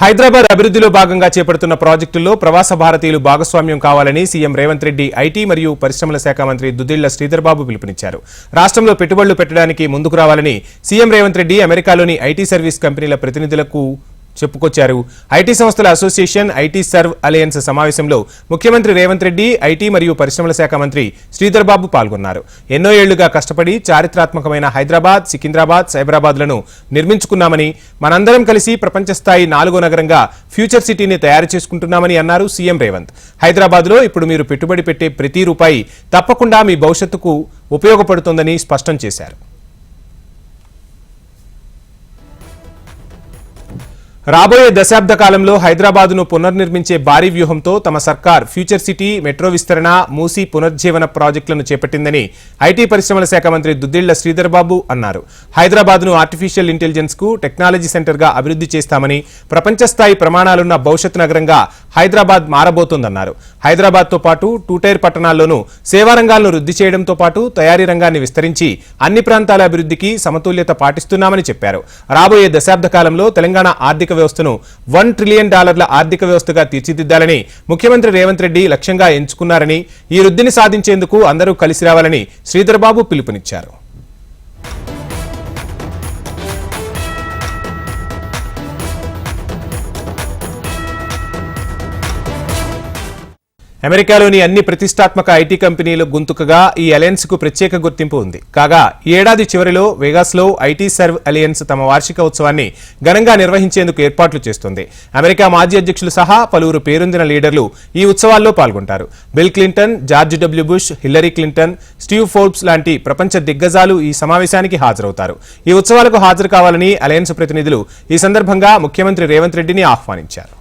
హైదరాబాద్ అభివృద్ధిలో భాగంగా చేపడుతున్న ప్రాజెక్టుల్లో ప్రవాస భారతీయులు భాగస్వామ్యం కావాలని సీఎం రేవంత్ రెడ్డి ఐటీ మరియు పరిశ్రమల శాఖ మంత్రి దుద్దిళ్ళ శ్రీధర్బాబు పిలుపునిచ్చారు. రాష్ట్రంలో పెట్టుబడులు పెట్టడానికి ముందుకు రావాలని సీఎం రేవంత్ రెడ్డి అమెరికాలోని ఐటీ సర్వీస్ కంపెనీల ప్రతినిధులకు చెప్పుకొచ్చారు. ఐటీ సంస్థల అసోసియేషన్ ఐటీ సర్వ్ అలయన్స్ సమావేశంలో ముఖ్యమంత్రి రేవంత్ రెడ్డి ఐటీ మరియు పరిశ్రమల శాఖ మంత్రి శ్రీధర్ బాబు పాల్గొన్నారు. ఎన్నో ఏళ్ళుగా కష్టపడి చారిత్రాత్మకమైన హైదరాబాద్ సికింద్రాబాద్ సైబరాబాద్లను నిర్మించుకున్నామని మనందరం కలిసి ప్రపంచ స్థాయి నాలుగో నగరంగా ఫ్యూచర్ సిటీని తయారు చేసుకుంటున్నామని అన్నారు సీఎం రేవంత్. హైదరాబాద్లో ఇప్పుడు మీరు పెట్టుబడి పెట్టే ప్రతి రూపాయి తప్పకుండా మీ భవిష్యత్తుకు ఉపయోగపడుతుందని స్పష్టం చేశారు. రాబోయే దశాబ్ద కాలంలో హైదరాబాద్ను పునర్నిర్మించే భారీ వ్యూహంతో తమ సర్కార్ ఫ్యూచర్ సిటీ మెట్రో విస్తరణ మూసీ పునర్జీవన ప్రాజెక్టులను చేపట్టిందని ఐటీ పరిశ్రమల శాఖ మంత్రి దుద్దిళ్ళ శ్రీధర్ బాబు అన్నారు. హైదరాబాద్ను ఆర్టిఫిషియల్ ఇంటెలిజెన్స్కు టెక్నాలజీ సెంటర్గా అభివృద్ధి చేస్తామని ప్రపంచ స్థాయి ప్రమాణాలున్న భవిష్యత్ నగరంగా హైదరాబాద్ మారబోతోందన్నారు. హైదరాబాద్తో పాటు టూటైర్ పట్టణాల్లోనూ సేవారంగాలను వృద్ధి చేయడంతో పాటు తయారీ రంగాన్ని విస్తరించి అన్ని ప్రాంతాల అభివృద్ధికి సమతుల్యత పాటిస్తున్నామని చెప్పారు. రాబోయే దశాబ్ద కాలంలో తెలంగాణ ఆర్థిక వ్యవస్థను వన్ ట్రిలియన్ డాలర్ల ఆర్థిక వ్యవస్థగా తీర్చిదిద్దాలని ముఖ్యమంత్రి రేవంత్ రెడ్డి లక్ష్యంగా ఎంచుకున్నారని ఈ వృద్ధిని సాధించేందుకు అందరూ కలిసి రావాలని శ్రీధర్బాబు పిలుపునిచ్చారు. అమెరికాలోని అన్ని ప్రతిష్టాత్మక ఐటీ కంపెనీలు గుంతుకగా ఈ అలయన్స్కు ప్రత్యేక గుర్తింపు ఉంది. కాగా ఏడాది చివరిలో వెగాస్లో ఐటీ సర్వ్ అలయన్స్ తమ వార్షిక ఉత్సవాన్ని ఘనంగా నిర్వహించేందుకు ఏర్పాట్లు చేస్తుంది. అమెరికా మాజీ అధ్యక్షులు సహా పలువురు పేరొందిన లీడర్లు ఈ ఉత్సవాల్లో పాల్గొంటారు. Bill Clinton George W Bush Hillary Clinton Steve Forbes లాంటి ప్రపంచ దిగ్గజాలు ఈ సమావేశానికి హాజరవుతారు. ఈ ఉత్సవాలకు హాజరు కావాలని అలయన్స్ ప్రతినిధులు ఈ సందర్భంగా ముఖ్యమంత్రి రేవంత్ రెడ్డిని ఆహ్వానించారు.